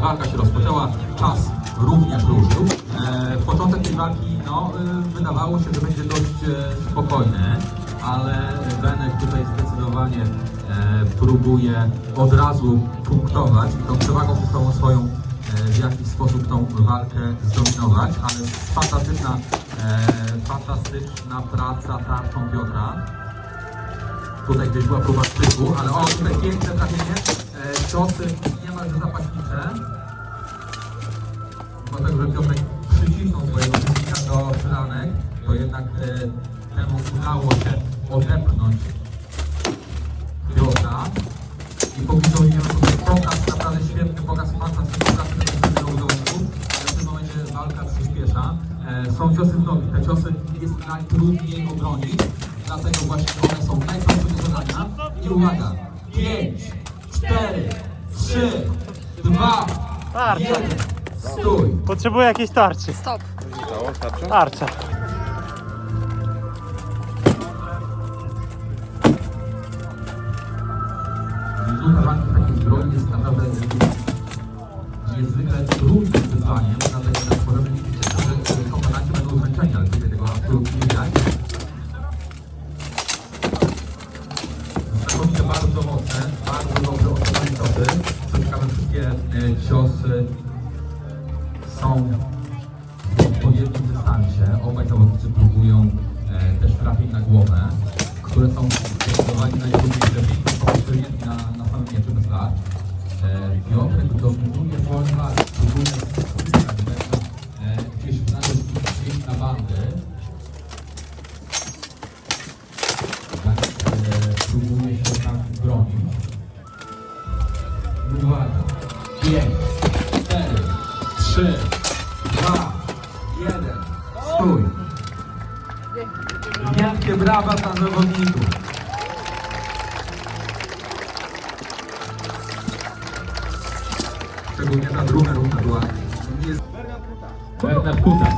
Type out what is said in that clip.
Walka się rozpoczęła, czas również ruszył. E, początek tej walki, no, e, wydawało się, że będzie dość e, spokojny, ale Benek tutaj zdecydowanie e, próbuje od razu punktować i tą przewagą punktową swoją w jakiś sposób tą walkę zdominować, ale fantastyczna, fantastyczna praca tarczą Piotra. Tutaj gdzieś była próba sztyku, ale o, tutaj piękne trafienie. Ciosy niemalże zapaśnicze. Dlatego, że Piotrek przycisnął swojego przeciwnika do szklanek, to jednak e, temu udało się odepchnąć Piotra. I póki co widzimy tutaj pokaz, naprawdę świetny pokaz, zawodników, ale w tym momencie walka przyspiesza. E, są ciosy w nogi, te ciosy jest najtrudniej obronić, dlatego właśnie one są najprostsze do zadania. I uwaga, 5, 4, 3, 2, Tarcza. 1, stój. Potrzebuję jakiejś tarczy. Stop. Tarcza. Minuta walki w takiej zbroi jest naprawdę niezwykle trudnym wyzwaniem, dlatego że możemy liczyć się, że kombatanci będą zmęczeni, ale tutaj tego absolutnie nie widać. Znakomicie bardzo mocne, bardzo dobrze osadzone ciosy. Co ciekawe, wszystkie e, ciosy są w odpowiednim dystansie. Obaj zawodnicy próbują e, też trafień na głowę, które są zdecydowanie najtrudniejsze. Są przyjęci na, na samym mieczu bez lat. E, Piotrek dominuje walki, próbuje e, gdzieś nawet gdzieś na bandy. Tak, e, próbuje się tam bronić. Uwaga. 5, 4, 3, 2, 1. Stój. Wielkie brawa dla zawodników. Szczególnie ta druga runda była. nie- Bernard Kutas.